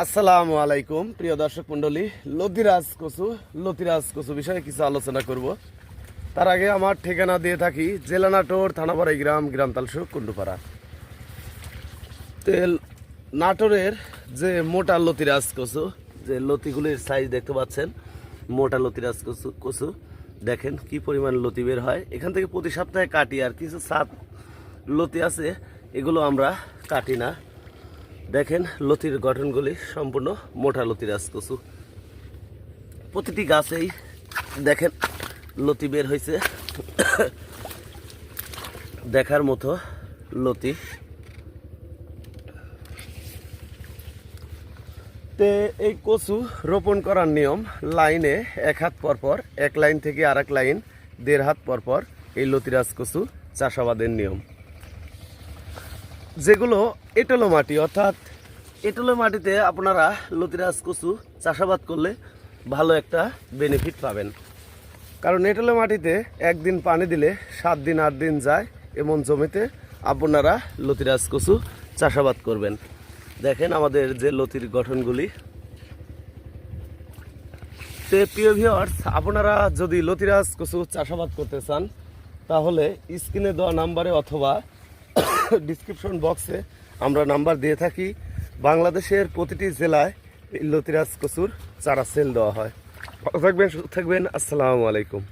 আসসালামু আলাইকুম, প্রিয় দর্শক মন্ডলী লতিরাজ কচু লতিরাজ কচু বিষয়ে কিছু আলোচনা করব। তার আগে আমার ঠিকানা দিয়ে থাকি জেলা নাটোর থানাপাড়াই গ্রাম গ্রাম তালসু কুন্ডুপাড়া তেল নাটোরের যে মোটা লতিরাজ কচু যে লতিগুলির সাইজ দেখতে পাচ্ছেন, মোটা লতিরাজ কচু কচু দেখেন কি পরিমাণ লতি বের হয়। এখান থেকে প্রতি সপ্তাহে কাটি আর কিছু সাত লতি আছে, এগুলো আমরা কাটি না। দেখেন, লতির গঠনগুলি সম্পূর্ণ মোটা লতির কচু। প্রতিটি গাছেই দেখেন, লতি বের হয়েছে দেখার মতো লতি। তে এই কচু রোপণ করার নিয়ম, লাইনে এক হাত পর পর, এক লাইন থেকে আর লাইন, দেড় হাত পর পর এই লতিরাজ কচু চাষাবাদের নিয়ম। যেগুলো এঁটেলো মাটি, অর্থাৎ এঁটেলো মাটিতে আপনারা লতিরাজ কচু চাষাবাদ করলে ভালো একটা বেনিফিট পাবেন। কারণ এঁটেলো মাটিতে একদিন পানি দিলে সাত দিন, আট দিন যায় এমন জমিতে আপনারা লতিরাজ কচু চাষাবাদ করবেন। দেখেন আমাদের যে লতির গঠনগুলি। তে প্রিয় ভিওয়ার্স আপনারা যদি লতিরাজ কচু চাষাবাদ করতে চান, তাহলে স্ক্রিনে দেওয়া নাম্বারে অথবা ডিসক্রিপশন বক্সে আমরা নাম্বার দিয়ে থাকি। বাংলাদেশের প্রতিটি জেলায় লতিরাজ কচুর চারা সেল দেওয়া হয়। ভালো থাকবেন, সুস্থ থাকবেন। আসসালামু আলাইকুম।